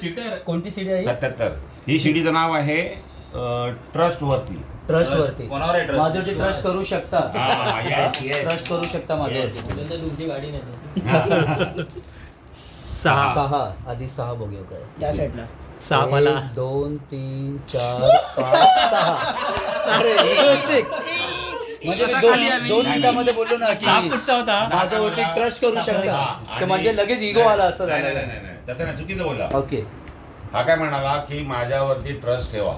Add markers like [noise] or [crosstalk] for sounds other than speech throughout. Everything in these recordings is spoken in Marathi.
चिटर. कोणती सीडी आहे सत्याहत्तर. ही शिडीचं नाव आहे ट्रस्ट वरती ट्रस्ट वरती कोणावर आहे trust? माझ्यावरती ट्रस्ट करू शकता. हा, yes, yes. ट्रस्ट करू शकता माझ्यावरती. तुमची गाडी नाही [laughs] सहा. सहा. आधी सहा बघूया काय. त्या साईडला सहा मला. एक, दोन तीन चार पाच सहा. [laughs] अरे. म्हणजे मी दोन दोन मिनिटामध्ये बोललो ना की होता? माझ्यावरती ट्रस्ट करू शकता. तर म्हणजे लगेच इगो आला असं नाही, नाही, झालं. नाही, नाही. तसं नाही चुकीचं बोलला. ओके हा काय म्हणाला की माझ्यावरती ट्रस्ट ठेवा.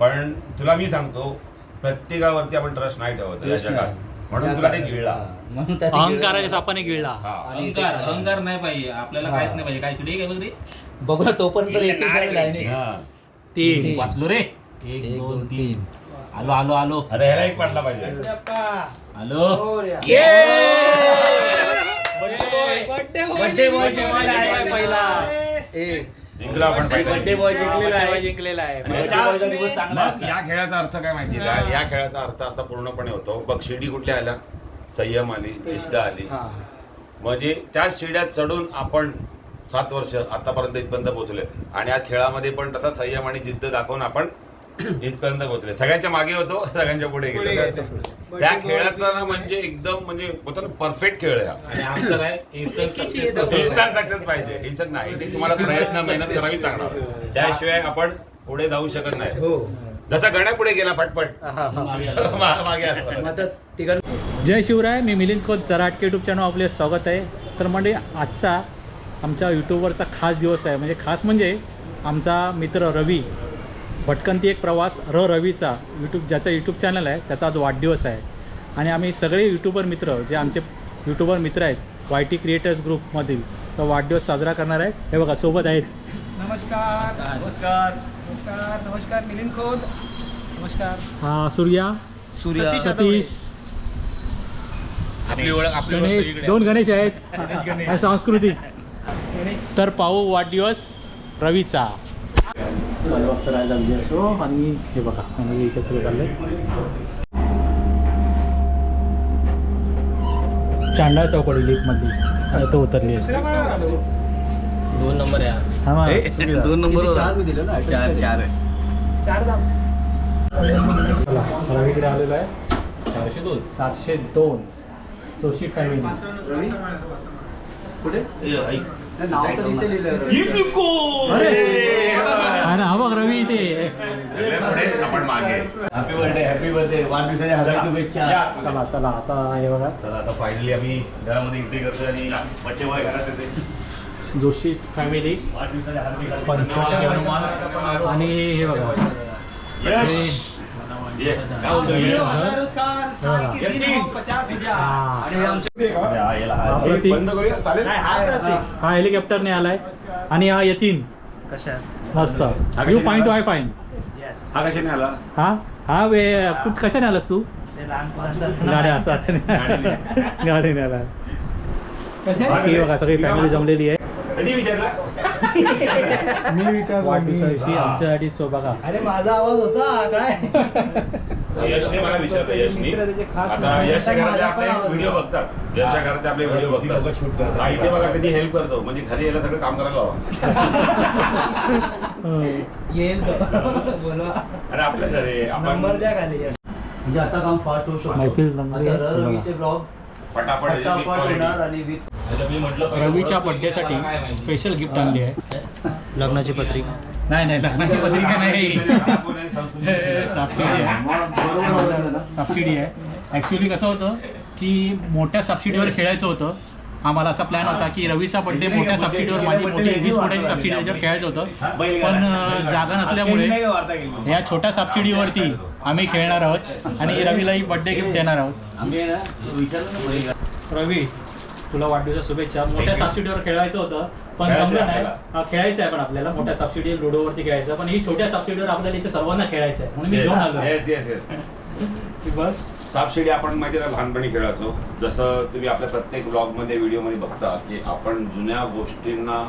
पण तुला मी सांगतो प्रत्येकावरती आपण ट्रस्ट नाही ठेवत या Trust जगात नाही. म्हणून त्या तुला ते. गिळला. हा, म्हणून त्याने अहंकाराच्या गिळला. सापाने गिळला. हा. अहंकार अहंकार. नाही पाहिजे. आपल्याला. काहीच नाही पाहिजे. काय किती काय बघ रे बघू ना तोपर्यंत येते सगळी लाईनी. हा. तीन. तीन. वाचलो रे. एक दोन तीन. आलो आलो आलो. आता ह्याला एक पडला पाहिजे. आलो. बर्थडे बॉय पहिला. ए. जिंकलो आपण बर्थडे बॉय जिंकलेला आहे. आणि जिंकलेला आहे. बर्थडे दिवस चांगला मग या खेळाचा अर्थ काय माहिती का? या खेळाचा अर्थ असा पूर्णपणे होतो. बघ शिडी कुठल्या आल्या? संयम आली जिद्द आली. हा. म्हणजे त्या शिड्यात चढून आपण सात वर्ष आतापर्यंत इथपर्यंत पोहोचले आणि आज खेळामध्ये पण तसा संयम आणि जिद्द दाखवून आपण इथपर्यंत पोहोचले. सगळ्यांच्या मागे होतो सगळ्यांच्या पुढे गेलो. त्या खेळाचा ना म्हणजे एकदम म्हणजे होतं ना परफेक्ट खेळ आहे हा. आणि आमचं काय इन्स्टंट इन्स्टंट सक्सेस पाहिजे. इन्स्टंट नाही. ते तुम्हाला प्रयत्न मेहनत करावीच लागणार. त्याशिवाय आपण पुढे जाऊ शकत नाही. जसा गण्या पुढे गेला पटपट. मा- मागे असतो. [laughs] मग आता तिघां जय शिवराय मी मिलिंद खोत जराटके यूट्यूब चॅनल आपले स्वागत आहे. तर म्हणजे आजचा आमच्या यूट्यूबवरचा खास दिवस आहे. म्हणजे खास म्हणजे आमचा मित्र रवी भटकंती एक प्रवास र रवीचा यूट्यूब ज्याचा यूट्यूब चॅनल आहे त्याचा आज वाढदिवस आहे. आणि आम्ही सगळे यूट्यूबर मित्र जे आमचे यूट्यूबर मित्र आहेत वाय टी क्रिएटर्स ग्रुपमधील तर वाढदिवस साजरा करणार आहेत हे बघा सोबत आहेत. नमस्कार नमस्कार नमस्कार नमस्कार मिलिंद खोत. नमस्कार. हा सूर्या. सूर्या. सतीश. आपली ओळख आपली ओळख गणेश. सगळीकडे. दोन गणेश आहेत. गणेश. हा सांस्कृतिक. तर पाहू वाढदिवस रवीचा. हो आणि हे बघा म्हणजे इथे सगळं चाललंय. चांडा चौकडी लिफ्टमध्ये तो उतरली दुसऱ्या माळ्यावर आलो. दोन नंबर आहे हा. हा. दोन नंबर चार मी दिलं ना चार चार चार धाम चला रवीकडे आलेलो आहे. चारशे दोन. सातशे दोन. जोशी फॅमिली कुठे? अरे अरे! हा बघ रवी इथे. आपण मागे. हॅपी बर्थडे हॅपी बर्थडे वाढदिवसाच्या हजार शुभेच्छा. चला चला आता हे बघा. चला आता फायनली आम्ही घरामध्ये एंट्री करतोय आणि बच्चे बॉय घरात येते जोशी फॅमिली आणि हे बघा. हा. हे। हा. हा, हा हेलिकॉप्टरने आलाय. आणि हा यतीन मस्त. You fine too I fine हा कशाने आला? हा? हा वे कुठ कशाने आलास तू? गाड्या असा गाडीने. आला बाकी बघा सगळी फॅमिली जमलेली आहे. कधी विचारला? मी विचार वाढदिवसाविषयी आमच्यासाठी सो बघा अरे माझा आवाज होता काय? यशने मला विचारलं यशनी. आता. यशच्या घरातले आपले व्हिडिओ. बघतात. यशच्या घरातले आपले व्हिडिओ बघतात. हा इथे बघा कधी हेल्प करतो? म्हणजे घरी यायला सगळं काम करायला हवं येईल तो. बोलवा अरे आपलं घर आहे. आपण नंबर द्या खाली. म्हणजे आता काम फास्ट होऊ शकतो. मैफिल. रवीचे ब्लॉग्स फटाफट with फटाफट quality. होणार आणि विथ मी म्हटलं रवीच्या बर्थडेसाठी स्पेशल गिफ्ट आणली आहे. लग्नाची पत्रिका. नाही नाही लग्नाची पत्रिका नाही. सबसिडी आहे. सबसिडी आहे. ॲक्च्युली कसं होतं की मोठ्या सबसिडीवर खेळायचं होतं आम्हाला असा प्लॅन होता की रवीचा बर्थडे मोठ्या सबसिडीवर माझी मोठी वीस फुटाची सबसिडी त्याच्यावर खेळायचं होतं. पण जागा नसल्यामुळे या छोट्या सबसिडीवरती आम्ही खेळणार आहोत आणि रवीलाही बर्थडे गिफ्ट देणार आहोत. आम्ही आहे ना विचारलं ना रवी तुला वाढदिवसाच्या शुभेच्छा. मोठ्या. सबसिडीवर खेळायचं होतं पण खेळायचं जमलं नाही. हा, खेळायचं आहे पण आपल्याला. मोठ्या सबसिडी लुडोवरती खेळायचं. पण ही छोट्या सबसिडीवर आपल्याला इथे सर्वांना खेळायचं आहे. म्हणून मी घेऊन आलो येस येस येस बघ. सापशिडी आपण माहिती आहे ना लहानपणी खेळायचो. जसं तुम्ही आपल्या प्रत्येक ब्लॉगमध्ये व्हिडिओमध्ये बघता की आपण जुन्या गोष्टींना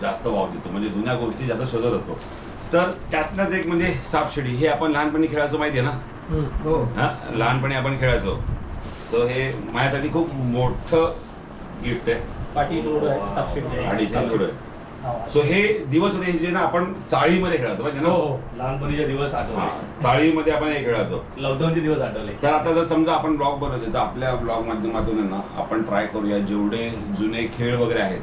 जास्त वाव देतो. म्हणजे जुन्या गोष्टी जास्त शोधत होतो. तर त्यातनंच एक म्हणजे सापशिडी. हे आपण लहानपणी खेळायचो माहिती आहे ना? हो हा. लहानपणी आपण खेळायचो. सो हे माझ्यासाठी खूप मोठं गिफ्ट आहे. पाठी आहे सबसिडी आणि सो हे दिवस होते जे ना आपण चाळीमध्ये खेळायचो माहिती आहे हो ना हो लहानपणीचे दिवस आठवले. चाळीमध्ये आपण हे खेळायचो. लॉकडाऊनचे दिवस आठवले. तर आता जर समजा आपण ब्लॉग बनवतो तर आपल्या ब्लॉग माध्यमातून ना आपण ट्राय करूया जेवढे जुने खेळ वगैरे आहेत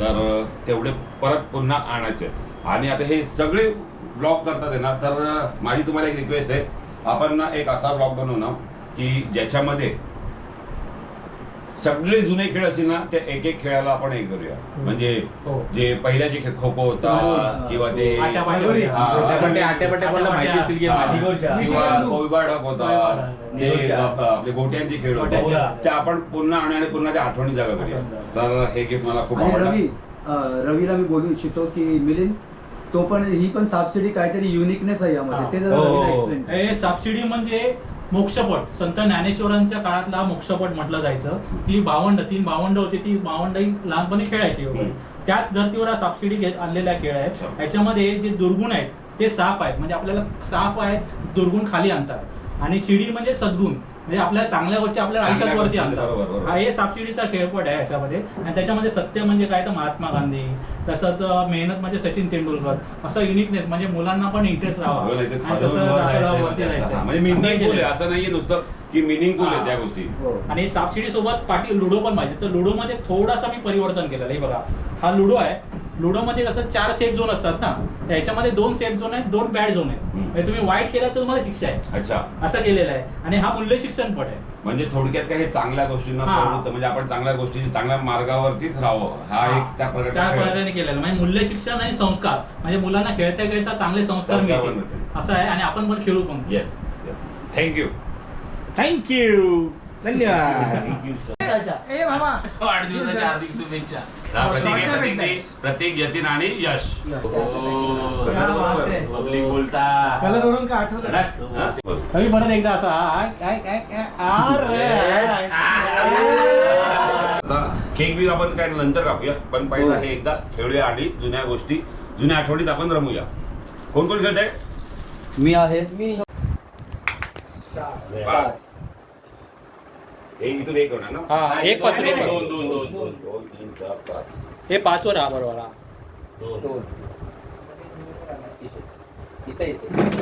तर तेवढे परत पुन्हा आणायचे. आणि आता हे सगळे ब्लॉग करतात आहे ना तर माझी तुम्हाला एक रिक्वेस्ट आहे. आपण ना एक असा ब्लॉग बनवू ना की ज्याच्यामध्ये सगळे जुने खेळ असतील ना त्या एक एक खेळाला आपण हे करूया. म्हणजे हो. जे पहिल्याचे खेळ खो खो होता हा. किंवा ते आट्यापाट्या लगोरी. हा, आट्यापाट्या, आट्यापाट्या. कोणाला माहिती असेल की हा, निगोरच्या. किंवा कोविबा ढग होता. कोयबा ते निगोरच्या. आप- आपले गोट्यांचे खेळ होते. ते आपण पुन्हा आणू आणि पुन्हा त्या आठवणी जागा करूया. तर हे गिफ्ट मला खूप आणि आवडलं. अं, रवीला मी बोलू इच्छितो की मिलिंद तो पण ही पण सबसिडी काहीतरी युनिकनेस आहे यामध्ये. ते जरा हो, रवीला. एक्सप्लेन सबसिडी म्हणजे मोक्षपट. संत ज्ञानेश्वरांच्या काळातला मोक्षपट म्हटलं जायचं. ती भावंड तीन भावंड होती ती भावंड लहानपणी खेळायची वगैरे. त्याच धर्तीवर हा सबसिडी घेत आणलेल्या खेळ आहेत. याच्यामध्ये जे दुर्गुण आहेत ते साप आहेत. म्हणजे आपल्याला साप आहेत दुर्गुण खाली आणतात. आणि शिडी म्हणजे सद्गुण. म्हणजे आपल्याला चांगल्या गोष्टी चांगल्या आयुष्यात वरती आणतात. बरोबर. हा हे सबसिडीचा खेळपट आहे याच्यामध्ये. आणि त्याच्यामध्ये सत्य म्हणजे काय तर महात्मा गांधी तसंच मेहनत म्हणजे सचिन तेंडुलकर असं युनिकनेस म्हणजे मुलांना पण इंटरेस्ट राहावा. म्हणजे असं. नाहीये नुसतं की मिनिंगफुल आहे. त्या गोष्टी. हो. आणि सापशिडी सोबत पाठी लुडो पण पाहिजे. तर लुडो मध्ये थोडासा मी परिवर्तन केलेलं आहे. हे बघा. हा लुडो आहे. लुडो मध्ये कसं चार सेफ झोन असतात ना तर याच्यामध्ये दोन सेफ झोन आहेत दोन बॅड झोन आहेत. हम्म. म्हणजे तुम्ही वाईट केला तर तुम्हाला शिक्षा आहे. अच्छा. असं केलेलं आहे. आणि हा मूल्य शिक्षण पण आहे. म्हणजे थोडक्यात काय हे चांगल्या गोष्टींना हा. प्रवृत्त म्हणजे आपण चांगल्या गोष्टी चांगल्या मार्गावरतीच राहावं. हा एक त्या प्रकारचा. प्रकारे केलेलं. म्हणजे मूल्य शिक्षण आणि संस्कार. म्हणजे मुलांना खेळता खेळता चांगले संस्कार मिळतील. मिळतील. असं आहे. आणि आपण पण खेळू पण. येस येस थँक्यू थँक्यू धन्यवाद. ए मामा. वाढदिवसाच्या हार्दिक शुभेच्छा. प्रतीक आहे, प्रतीक यतीन आणि यश. पब्लिक बोलता. कलर वरून का आठवलं? हा? बस. तरी परत एकदा असा आय, आय, आय, आय, अरे. आता केक बी आपण काय नंतर कापूया. पण पहिला हे. एकदा खेळूया आणि जुन्या गोष्टी. जुन्या आठवणीत आपण रमूया. कोण कोण खेळत आहे मी आहे. मी पाच. हे इथून एक होणार ना? हा, एक पासून एक. दोन दोन दोन. दोन दोन तीन चार पाच. हे पाच वर हा बरोबर हा. दोन. इथे इथे.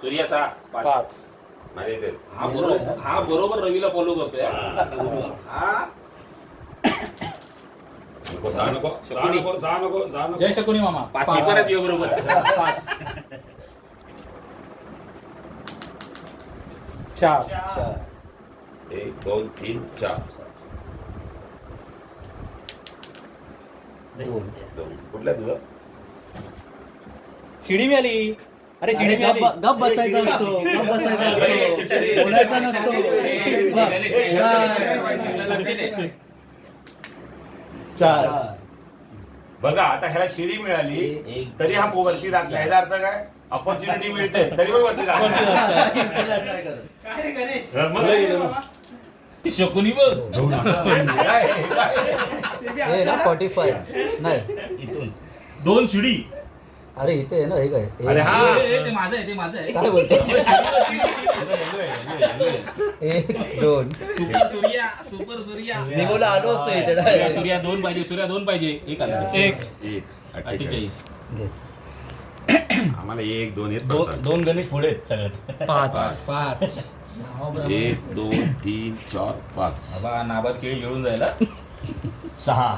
सूर्या सहा पाच. माझ्या हा बरोबर हा बरोबर रवीला फॉलो करतोय हा. नको सहा नको सहा नको सहा नको सहा नको. जय शकुनी मामा. पाच बरोबर. पाच. [laughs] चार. चार. एक दोन तीन चार. दोन. दोन. कुठल्या तुझं? शिडी मिळाली. अरे शिडी मिळाली. गप गप बसायचा असतो. गप बसायचा असतो. बोलायचा नसतो. चार. बघा आता ह्याला शिडी मिळाली. तरी हा वरती दाखला. याचा अर्थ काय? ऑपॉर्च्युनिटी मिळते तरी पण वरती दाखला काय रे गणेश मग शकुनी बघ काय? काय? ते बी असं ना? फॉर्टी फाय नाही इथून दोन शिडी अरे इथे आहे ना हे काय अरे हा ए, ए, ते माझं आहे ते माझं आहे काय बोलतो एक दोन सुपर सूर्या सुपर सूर्या मी बोला आलो असतो इथे सूर्या direct. सूर्या दोन पाहिजे सूर्या दोन पाहिजे एक आला एक एक अठ्ठेचाळीस घे. [coughs] आम्हाला एक दोन येत दोन पडतात. दोन गणेश पुढे आहेत सगळ्यात. पाच. पाच. एक दोन तीन चार पाच. बाबा नाबाद केळी घेऊन जायला. सहा.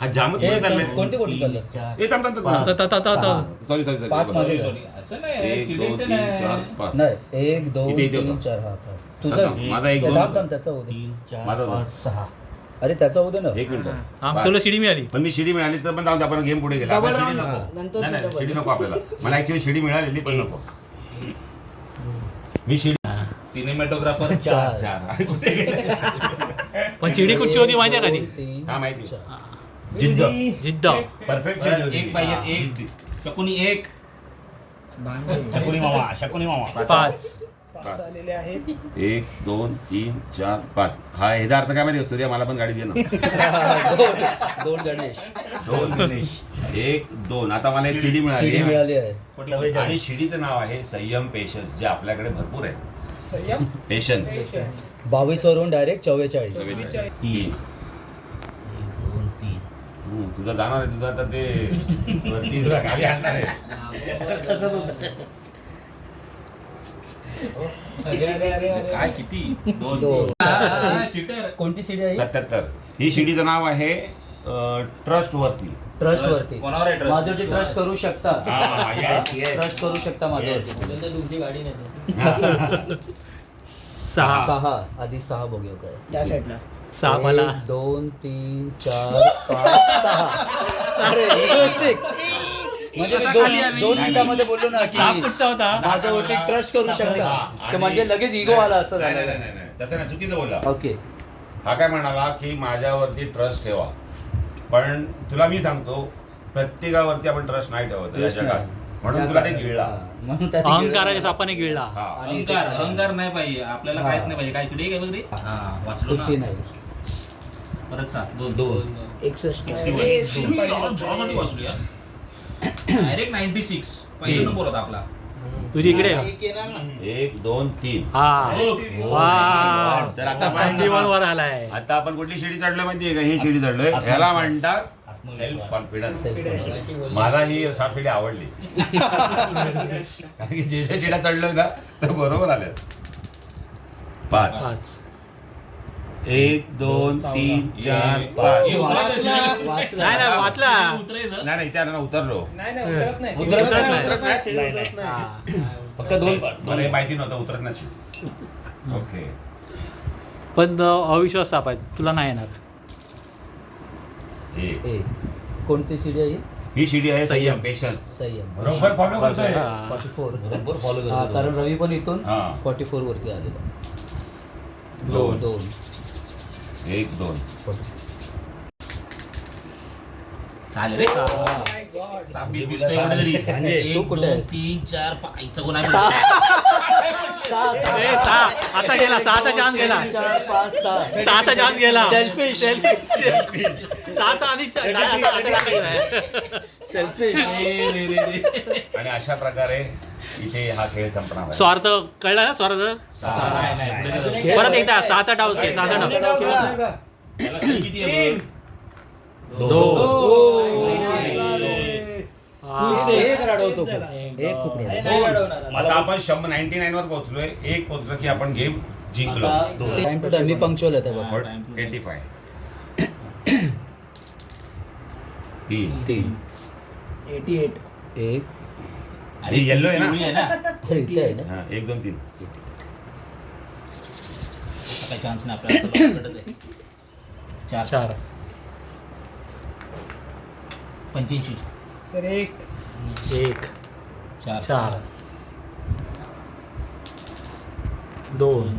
हा जामच चालले. कोणती कोणती चालली ए थांब थांब ता- ता- ता- ता- ता. सॉरी सॉरी पाच सॉरी मागे. सॉरी सॉरी असं नाही एक दोन तीन चार नाही पाच. नाही एक दोन इथे- इथे तीन होता. चार हा पाच. थांब, तुझं? माझा एक दोन. थांब होता. थांब त्याचा तीन चार माझा दोन. पाच सहा. अरे त्याचा होऊ दे ना. एक मिनिट. आम तुला शिडी मिळाली. पण मी शिडी मिळाली तर पण जाऊ दे, आपण गेम पुढे गेला. Double आपल्याला शिडी round नको. नंतर नाही नाही double. शिडी नको आपल्याला. मला ऍक्च्युली शिडी मिळालेली पण नको. मी शिडी सिनेमॅटोग्राफर [laughs] चार. चार. [laughs] कुठे गेले? पण शिडी कुठची होती माहिती आहे का ती? दोन, तीन, हा माहिती चार. जिद्द. जिद्द. परफेक्ट शिडी होती. एक ती. पाहिजे एक. शकुनी एक. शकुनी मामा शकुनी मामा. पाच. एक दोन तीन चार पाच. हा ह्याचा अर्थ काय माहिती सूर्य मला पण गाडी दे ना. [laughs] दोन. दोन गणेश. दोन गणेश. एक दोन. आता मला एक शिडी मिळाली आहे. आणि शिडीचं नाव आहे संयम पेशन्स जे आपल्याकडे भरपूर आहे संयम? पेशन्स. बावीस वरून डायरेक्ट चव्वेचाळीस. तीन. दोन तीन. हम्म, तुझं जाणार आहे तुझं आता ते खाली आणणार आहे. काय किती? दोन दोन. चिटर. कोणती सीडी आहे? सत्याहत्तर. ही शिडीचं नाव आहे ट्रस्ट वरती ट्रस्ट वरती कोणावर आहे trust? माझ्यावरती ट्रस्ट करू शकता. हा, yes, yes. ट्रस्ट करू शकता माझ्यावरती. तुमची गाडी नाही. सहा. सहा. आधी सहा बघूया काय. त्या साईडला सहा मला. एक, दोन तीन चार पाच सहा. [laughs] अरे. म्हणजे मी दोन दोन मिनिटामध्ये बोललो ना की कुठचा होता. माझ्यावरती ट्रस्ट करू हा, शकता तर म्हणजे लगेच इगो आला असं नाही नाही झालं. नाही नाही. तसं नाही चुकीचं बोलला. ओके. हा काय म्हणाला की माझ्यावरती ट्रस्ट ठेवा. पण तुला मी सांगतो प्रत्येकावरती आपण ट्रस्ट नाही ठेवत या जगात. म्हणून तुला ते गिळला. म्हणून त्याने अहंकाराच्या गिळला. सापाने गिळला. हा. आणि अहंकार ते- अहंकार नाही पाहिजे. आपल्याला हा. काहीच नाही पाहिजे. काय किती काय बघ रे हा. वाचलो फिफ्टी ना नाईन परत सात दोन. दोन. एकसष्ट वाचलो यार. डायरेक्ट नाईन्टी सिक्स पहिला तीन. नंबर होता आपला. तुझी इकडे आहे. एक दोन तीन. हा. वा. तर आता नाईन्टी वन वर आलाय. आता आपण कुठली शिडी चढलोय माहितीये का? ही शिडी चढलोय. ह्याला म्हणतात सेल्फ कॉन्फिडन्स मला ही सात शिडी आवडली. [laughs] कारण की जे शिड्या चढलोय ना ते बरोबर आल्या पाच. पाच. एक दोन तीन चार पाच. नाही नाही वाचला. नाही नाही उतरलो. नाही नाही उतरत नाही. उतरत नाही. नाही, नाही. फक्त दोन मला हे माहिती नव्हतं उतरत नसेल. ओके. पण तो अविश्वास साप आहे. तुला नाही येणार. एक ए कोणती सीडी आहे ही? शिडी आहे संयम. पेशन्स संयम. बरोबर फॉलो करतोय. हा. Forty four. बरोबर फॉलो हा कारण रवी पण इथून फॉर्टी फोर वरती आलेला. दोन. दोन. एक दोन. चालेल रे. साप बीप दिसतोय कुठेतरी. तू एक कुठे दोन आहे? तीन चार पाच. आईचा कोण आहे? [laughs] सहा. सहा ए, सहा. आता गेला. सहाचा चान्स गेला. चार पाच सहा. सहाचा चान्स गेला. Selfish. सहाचा आधी चा- नाही, आता- आता टाकायचा आहे. सेल्फिश [laughs] आणि अशा प्रकारे इथे हा खेळ संपणार आहे. स्वार्थ कळला ना स्वार्थ? नाही, नाही, पुढे नाही जाऊ. परत एकदा सहाचा डाव घे सहाचा डाव. याला किती किती आहे बघ. दोन एक रडवतो खूप. एक खूप रडवतो. आता आपण शंभर नाईन्टी नाईन वर पोहोचलोय. एक पोहोचलो की आपण गेम जिंकलो. टाइम टू टाइम मी पंक्च्युअल आहे तेव्हा एटी फाय तीन. तीन. एटी एट एक. अरे येल्लो आहे पिवळी ना आहे ना. [laughs] अरे इथे आहे ना. हा, एक दोन तीन. आता काही चान्स नाही आपल्याला आता आहे. चार. चार. पंच्याऐंशी. सर एक. एक. चार. चार. दोन.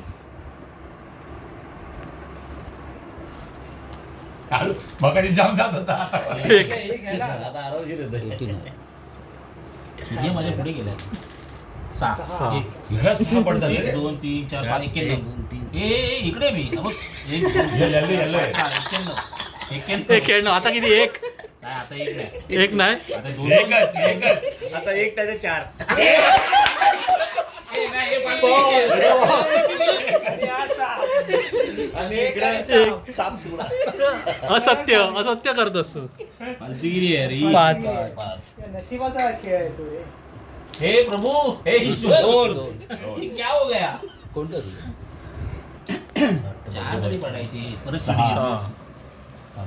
मगाशी जाम जात होता. एक. एक घ्यायला एटी नाईन हे माझ्या पुढे गेलाय. सहा सहा. एक. ह्याला सहा पडतात. एक रे. दोन तीन चार पाच एक्क्याण्णव ए ए, इकडे मी एक दोन. सहा, एक्क्याण्णव आता किती? एक? आता एक नाही. एक नाही? आता दोन. एकच एकच. आता एक त्याचे चार. ए, नाही, एक एक सहा. साप सुडा असत्य असत्य करतोस तू फालतूगिरी आहे रे. पाच. नशिबाचा खेळ आहे तो रे. हे प्रभू हे ईश्वर. दोन. ये क्या हो गया? कोणतं? चार तरी पडायची. परत सहा. सहा.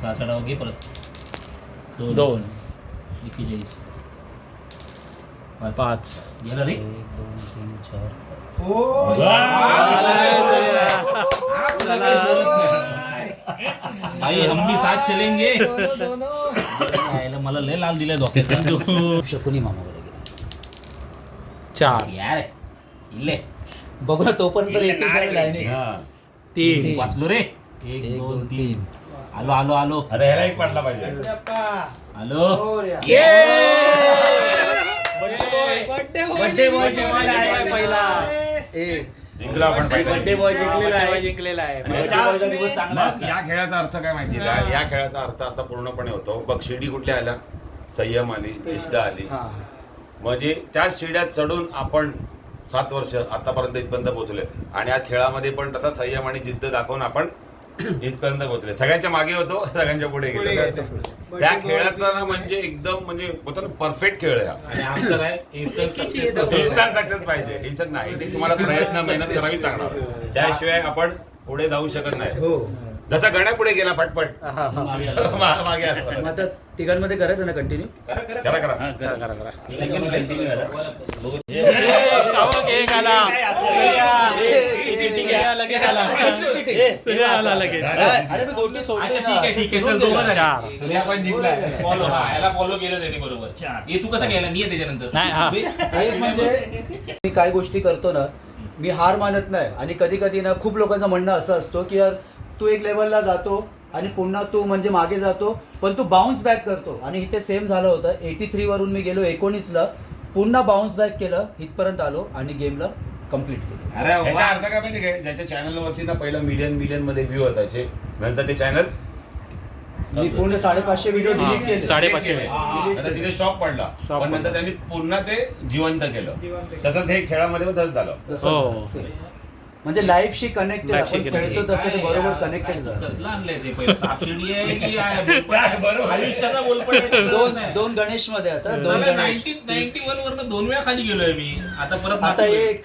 सहाचा डाव घे परत. दोन. एक्केचाळीस पाच पाच. गेला रे एक दोन तीन चार भाई हम भी साथ चलेंगे. मला लय लाल दिलाय डॉक्टर शकुनी मामा कडे गेला. चार. यार इल्ले. बघू ना तोपर्यंत लाईनी. हा. तीन. वाचलो रे. एक दोन तीन. आलो आलो आलो. आता ह्याला एक पडला पाहिजे. आलो. हो रे. बर्थडे बॉय जिंकलेला आहे पहिला. ए. जिंकलो आपण बर्थडे बॉय जिंकलेला आहे. जिंकलेला आहे. बर्थडे बॉयचा दिवस चांगला मग या खेळाचा अर्थ काय माहिती का? या खेळाचा अर्थ असा पूर्णपणे होतो बघ शिडी कुठल्या आल्या? संयम आली शिष्ट आली. हा. म्हणजे त्या शिड्यात चढून आपण सात वर्ष आतापर्यंत इथपर्यंत पोहोचले आणि आज खेळामध्ये पण तसा संयम आणि जिद्द दाखवून आपण इथपर्यंत पोहोचले सगळ्यांच्या मागे होतो सगळ्यांच्या पुढे पुढे गेलो. त्या खेळाचा ना म्हणजे एकदम म्हणजे होतं ना परफेक्ट खेळ आहे हा. आणि आमचं काय इन्स्टंट सक्सेस इन्स्टंट सक्सेस पाहिजे इन्स्टंट नाही ते तुम्हाला प्रयत्न मेहनत करावी लागणार त्याशिवाय आपण पुढे जाऊ शकत नाही हो जसा गण्या पुढे गेला पटपट हा, हा. मा- मागे आला. आता तिघांमध्ये करायचं ना कंटिन्यू करा करा करा करा करा करा करा सूर्या आला लगेच. अरे मी गोटी अच्छा ठीक आहे ठीक आहे. चल दोघं चार. सूर्या पण जिंकलाय. फॉलो हा याला फॉलो केलं त्यांनी बरोबर. हे तू कसं केलं? मी आहे त्याच्यानंतर नाही हा. एक म्हणजे मी काय गोष्टी करतो ना मी हार मानत नाही. आणि कधी कधी ना खूप लोकांचं म्हणणं असं असतो की यार तू एक लेवलला जातो आणि पुन्हा तू म्हणजे मागे जातो पण तू बाउन्स बॅक करतो. आणि इथे सेम झालं होतं. एटी थ्री वरून मी गेलो एकोणीसला. पुन्हा बाउन्स बॅक केलं इथपर्यंत आलो आणि गेमला कंप्लीट केलं. अरे याचा. अर्थ काय माहिती काय ज्याच्या चॅनल वरती ना पहिलं मिलियन मिलियनमध्ये व्ह्यू असायचे. नंतर ते चॅनल मी पूर्ण साडेपाचशे व्हिडिओ डिलीट केले. साडेपाचशे. आता तिथे स्टॉप पडला. Stop पण नंतर पडला. त्यांनी पुन्हा ते जिवंत केलं. जिवंत केलं. तसंच हे खेळामध्ये पण तसंच झालं. तसं हो. म्हणजे लाईफशी कनेक्टेड Life शी आपण connected. खेळतो तसं ते बरोबर कनेक्टेड झालं. कसलं आणलंय ते पहिलं? सापशिडी आहे की काय? [laughs] बोलपट आहे? आयुष्याचा आहे दोन. दोन गणेशमध्ये आता दोन झालं गणेश. 19 91 वरनं दोन वेळा खाली गेलोय मी. आता परत आता मागे. एक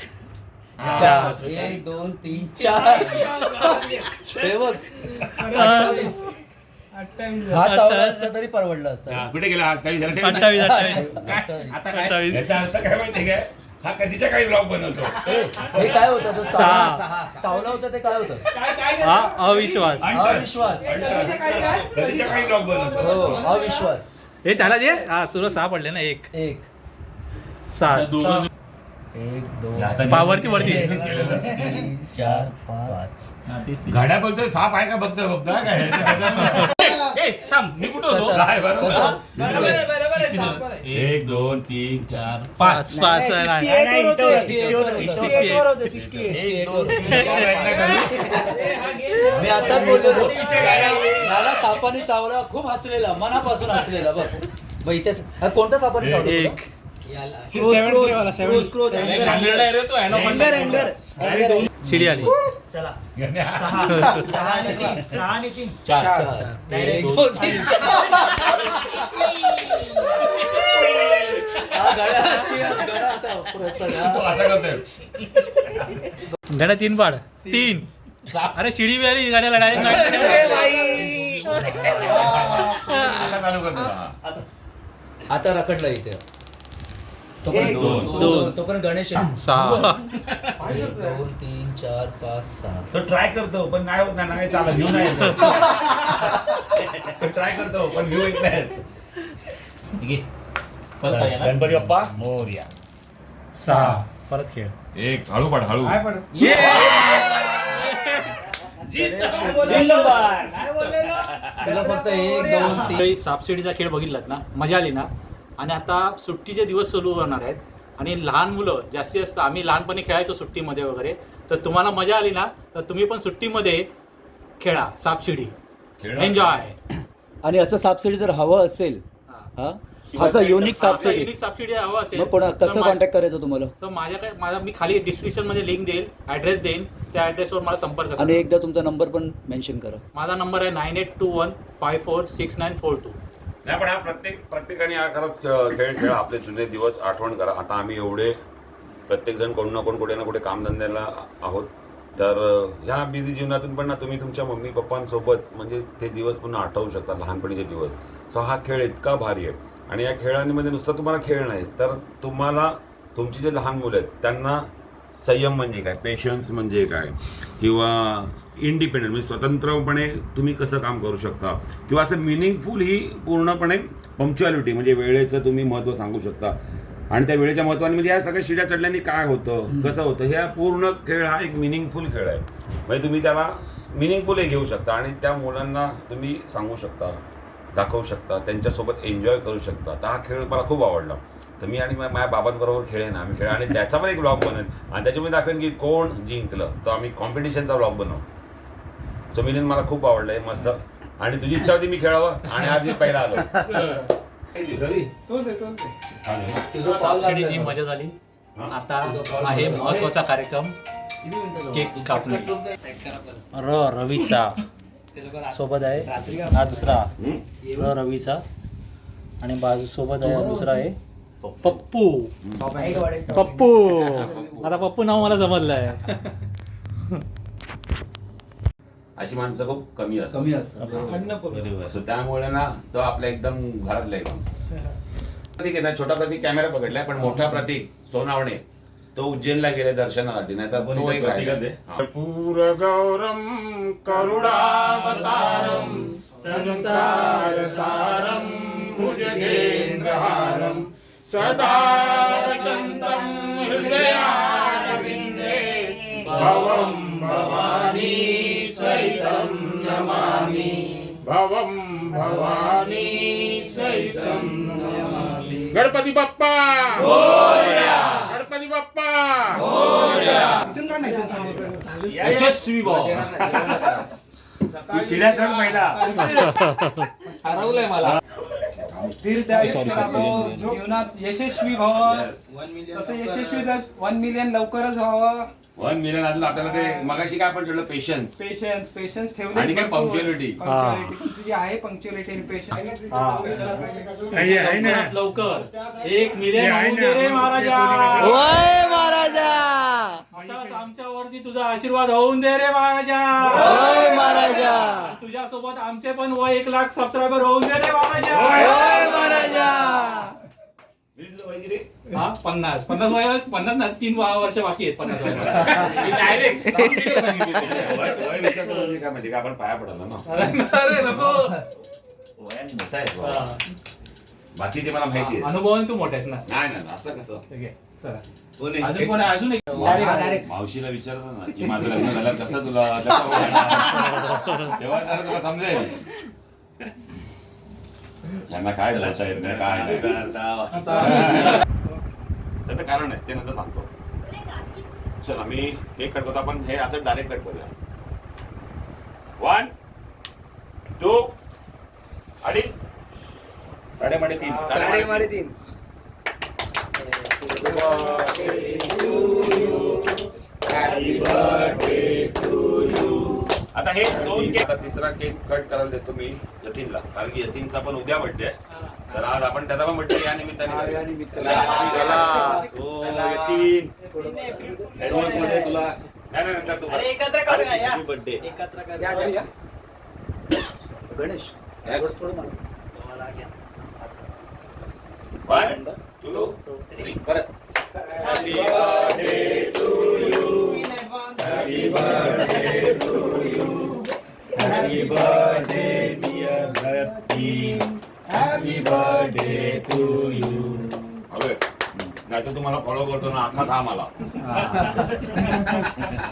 चार एक दोन तीन चार. हे बघ अठ्ठावीस. अठ्ठावीस हा चावला असता. तरी परवडला हा, असता कुठे गेला अठ्ठावीस झाला ठेव ना. अठ्ठावीस अठ्ठावीस. काय? आता काय? अठ्ठावीस. याचा अर्थ काय माहिती काय हा कधीच्या काही ब्लॉग बनवतो? हे हे काय होतं? तो सहा. चावला चावला होता ते काय होतं? काय काय? हा करतो? अविश्वास. अविश्वास कधीच्या काही ब्लॉग बनवतो? हो अविश्वास. हे त्याला दे. हा तुला सहा पडले ना एक. एक. सात. दोघं एक दोन पा- वरती. वरती तीन चार पाच. गाड्या बोलतोय साप आहे का बघतोय बघतोय काय? [laughs] ए, थांब मी कुठं होतो? नाही, बरोबर. एक दोन तीन चार पाच. पाच. पाच नाही नाही, होतं, इथं- 68 वर होतं. होतं. 68 वर होतं, 68. एक, दोन, तीन, ए, game मी आताच [laughs] बोललो मला सापाने चावला खूप हसलेला मनापासून हसलेला बघ. मग इथे हा, कोणता सापाने चावला? एक शिडी आली. चला. गण्या. [laughs] सहा आणि तीन. सहा आणि तीन. चार. दोन, हा, गाड्या तीन पाड. तीन. अरे शिडी बी आली गाड्याला डायरेक्ट हा. आता रखडला इथे. तोपर्यंत दोन. दोन दोन. तोपर्यंत गणेश आहे. [laughs] सहा. एक दोन तीन चार पाच सहा. तो ट्राय करतो पण नाही होत नाही, नाही चालत. घेऊन नाही येत. [laughs] तो ट्राय करतो पण घेऊ येत नाही. ठीक आहे. परत काय येणार? गणपती बाप्पा. मोर्या. सहा. परत खेळ. एक हळू पाड हळू. काय पडत [laughs] त्याला फक्त एक दोन तीन. त्यावेळी सापशिडीचा खेळ बघितलात ना? मजा आली ना? आणि आता सुट्टीचे दिवस सुरू होणार आहेत. आणि लहान मुलं जास्तीत जास्त आम्ही लहानपणी खेळायचो सुट्टीमध्ये वगैरे. तर तुम्हाला मजा आली ना? तर तुम्ही पण सुट्टीमध्ये खेळा सापशिडी. एन्जॉय आणि असं सापसिडी जर हवं असेल हा. असं युनिक सापसिडी युनिक सबसिडी हवं असेल मग कोणा तर कसं मा- कॉन्टॅक्ट करायचं तुम्हाला? तर माझ्याकडे माझा मी खाली डिस्क्रिप्शनमध्ये लिंक देईल ऍड्रेस देईन त्या ऍड्रेसवर मला संपर्क आणि करा एकदा तुमचा नंबर पण मेन्शन करा. माझा नंबर आहे nine eight two one five four six nine four two नाही पण हा प्रत्येक प्रत्येकाने हा खरंच खेळ खेळ खेळा. आपले जुने दिवस आठवण करा. आता आम्ही एवढे प्रत्येक जण कोण ना कोण कुठे ना कुठे कामधंद्याला आहोत. तर ह्या बिझी जीवनातून पण ना तुम्ही तुमच्या मम्मी पप्पांसोबत म्हणजे ते दिवस पुन्हा आठवू शकता लहानपणीचे दिवस. सो हा खेळ इतका भारी आहे. आणि या खेळांमध्ये नुसतं तुम्हाला खेळ नाही तर तुम्हाला तुमची जे लहान मुलं आहेत त्यांना संयम म्हणजे काय? पेशन्स म्हणजे काय? किंवा इंडिपेंडंट म्हणजे स्वतंत्रपणे तुम्ही कसं काम करू शकता? किंवा असं मिनिंगफुल ही पूर्णपणे पंक्च्युअलिटी म्हणजे वेळेचं तुम्ही महत्त्व सांगू शकता. आणि त्या वेळेच्या महत्त्वाने म्हणजे या सगळ्या शिड्या चढल्याने काय होतं? कसं होतं? ह्या पूर्ण खेळ हा एक मिनिंगफुल खेळ आहे. म्हणजे तुम्ही त्याला मिनिंगफुल हे घेऊ शकता आणि त्या मुलांना तुम्ही सांगू शकता दाखवू शकता त्यांच्यासोबत एन्जॉय करू शकता. तर हा खेळ मला खूप आवडला. तर मी आणि मा- माझ्या बाबांबरोबर खेळेन आम्ही खेळ आणि त्याचा पण एक ब्लॉग बनेन आणि त्याच्यामध्ये दाखवेन की कोण जिंकलं. तर आम्ही कॉम्पिटिशनचा ब्लॉग बनवू. सो मिलिंद मला खूप आवडलं हे मस्त. आणि तुझी इच्छा होती मी खेळावं आणि आज मी पहिला आलो. सापशिडीची. मजा झाली. आता आहे महत्त्वाचा कार्यक्रम. केक कापणे. र रवीचा सोबत आहे. हा दुसरा. र रवीचा. आणि बाजू सोबत आहे दुसरा आहे. पप्पू. पप्पू. आता पप्पू नाव मला जमतलंय अशी माणसं खूप कमी असतात. कमी सो त्यामुळे ना तो आपल्या एकदम घरातला एक माणूस प्रतीक आहे ना छोटा प्रतीक कॅमेरा पकडलाय पण मोठा प्रतीक सोनावणे. तो उज्जैनला गेले दर्शनासाठी नाही तर तो एक राहिला. हा. पूरगौरं करुणावतारं संसारसारं भुजगेन्द्रहारं सदा वसन्तं हृदयारविन्दे भवं भवानी सहितं नमामि। भवं भवानी सहितं नमामि। गणपती बाप्पा! गणपती बाप्पा! यशस्वी भाऊ शिड्या चढ पहिला हरवलंय मला। जीवनात यशस्वी व्हावं. तसं यशस्वी वन मिलियन लवकरच व्हावं वन मिलियन अजून आपल्याला ते मगाशी काय आपण ठेवलं? पेशन्स पेशन्स पेशन्स ठेवले. आणि काय punctuality. पंक्च्युअलिटी जी आहे पंक्च्युअलिटी आणि पेशन्स लवकर. एक मिलियन होऊन दे रे महाराजा. असाच आमच्यावरती तुझा आशीर्वाद होऊन दे रे महाराजा. तुझ्या सोबत आमचे पण वय एक लाख सबस्क्रायबर होऊन दे रे महाराजा. हा पन्नास. पन्नास वय पन्नास ना तीन वा- वर्ष बाकी आहेत पन्नास [laughs] [laughs] वय डायरेक्ट वय विचार करून म्हणजे काय माहिती का आपण पाया पडलो ना. अरे नको. वयाने मोठा आहे बाबा. बाकीचे मला माहिती आहे अनुभवाने तू मोठा आहेस ना. नाही नाही असं कसं? ठीक आहे? चला अजून कोण आहे? अजून एक मावशी- मावशीला विचारतो ना की माझं लग्न झालं कसं तुला कसं होणार? [laughs] तेव्हा तर तुला समजेल. त्यांना काय बोलता येत नाही काय नाही. त्याचं कारण आहे ते नंतर सांगतो. चल आम्ही केक कट करतो आपण हे असं डायरेक्ट कट करूया. वन टू अडीच. साडेमाडे तीन. साडेमाडे तीन. आता हे दोन केक आता तिसरा केक कट करायला देतो मी यतीनला कारण की यतीनचा पण उद्या बर्थडे आहे तर आज आपण त्याचा पण बर्थडे या निमित्ताने. Advance मध्ये तुला नाही नाही नंतर तू कर. एकत्र करूया या. एकत्र. गणेश. परत advance. Happy birthday to you. Happy birthday, dear Yatiन. Happy birthday to you. नाही तर तुम्हाला फॉलो करतो ना अख्खा खा मला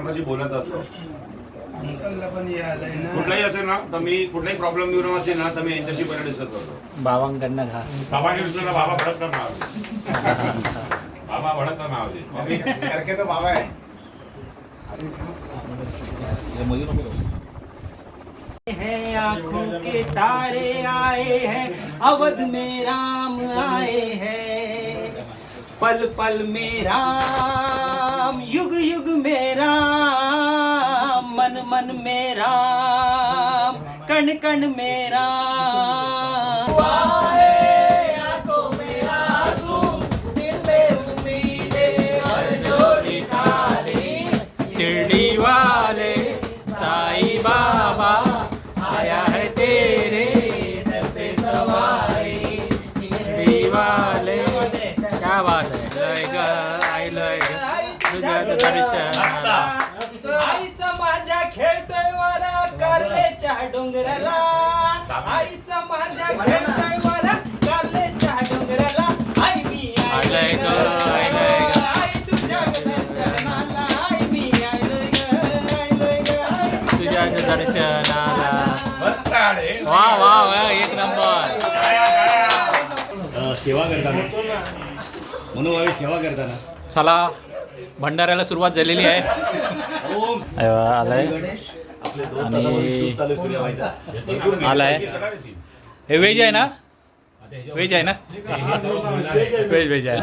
कशी बोलत असतो. कुठलाही असेल ना तर मी कुठलाही प्रॉब्लेम घेऊन असेल ना तर मी यांच्याशी पहिले डिस्कस करतो. बाबांकडनं घा बाबाने विचारलं बाबा भडक करणार बाबा भडक करणार करके तो बाबा है हैं, आँखों के तारे आए हैं, अवध में राम आए हैं। पल पल में राम, युग युग में राम, मन मन में राम, कण कण में राम। डोंगराला आईचा माझ्या खेळतोय वरा कारलेच्या डोंगराला आई मी आलंय ग, आलंय ग. आई तुझ्या दर्शनाला आई मी आलोय ग, आलोय ग, आई तुझ्या दर्शनाला. मस्त आहे. वा वा वा एक नंबर. सेवा करताना. मनोभावी सेवा करताना. चला भंडाऱ्याला सुरुवात झालेली आहे. आलाय. आणि- आलाय. हे व्हेज आहे ना? व्हेज आहे ना? व्हेज व्हेज आहे.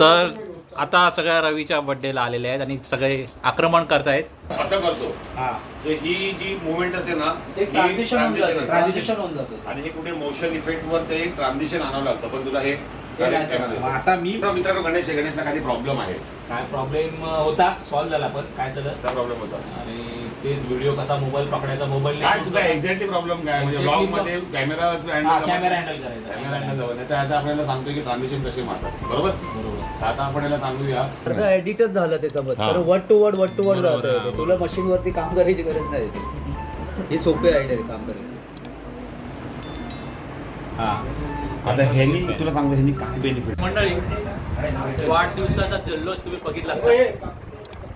तर आता सगळ्या रवीच्या बर्थडेला आलेले आहेत आणि सगळे आक्रमण करतायत. असं करतो. तर ही जी मुवमेंट असते ना ते ही ट्रान्झिशन होऊन transition जातं असते. ट्रान्झिशन होऊन जातं. आणि हे कुठे मोशन इफेक्ट वर ते ट्रान्झिशन आणावं लागतं. पण तुला हे मग आता मी मित्र मित्रांनो गणेश आहे. गणेशला काही प्रॉब्लेम आहे. काय प्रॉब्लेम होता सॉल्व्ह झाला पण काय झालं? असा प्रॉब्लेम होता. आणि तेच व्हिडिओ कसा मोबाईल पकडायचा मोबाईल काय तुझा एक्झॅक्टली प्रॉब्लेम काय? म्हणजे Exactly ब्लॉगमध्ये कॅमेरा कॅमेरा हँडल करायचा. कॅमेरा हँडल जवळ नाही तर आता आपल्याला सांगतोय की ट्रान्झिशन कसे मारतात. बरोबर? बरोबर. तर आता आपण याला सांगूया. अर्धा एडिटच झालं त्याच्यामध्ये. हा. तर word to word word to word बरोबर, हा, ते. तुला मशीन वरती काम करायची गरज नाही. ही सोपी आयडिया आहे काम करायची. हा. आता ह्यानी तुला सांगतो ह्यानी काय बेनिफिट मंडळी वाढदिवसाचा जल्लोष तुम्ही बघितला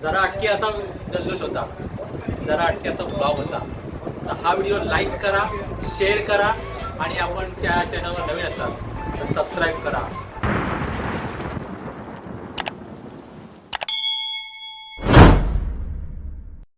जरा अटके असा जल्लोष होता. जरा अटके असा भाव होता. तर हा व्हिडिओ लाईक करा शेअर करा आणि आपण त्या चॅनलवर नवीन असतात तर सबस्क्राईब करा.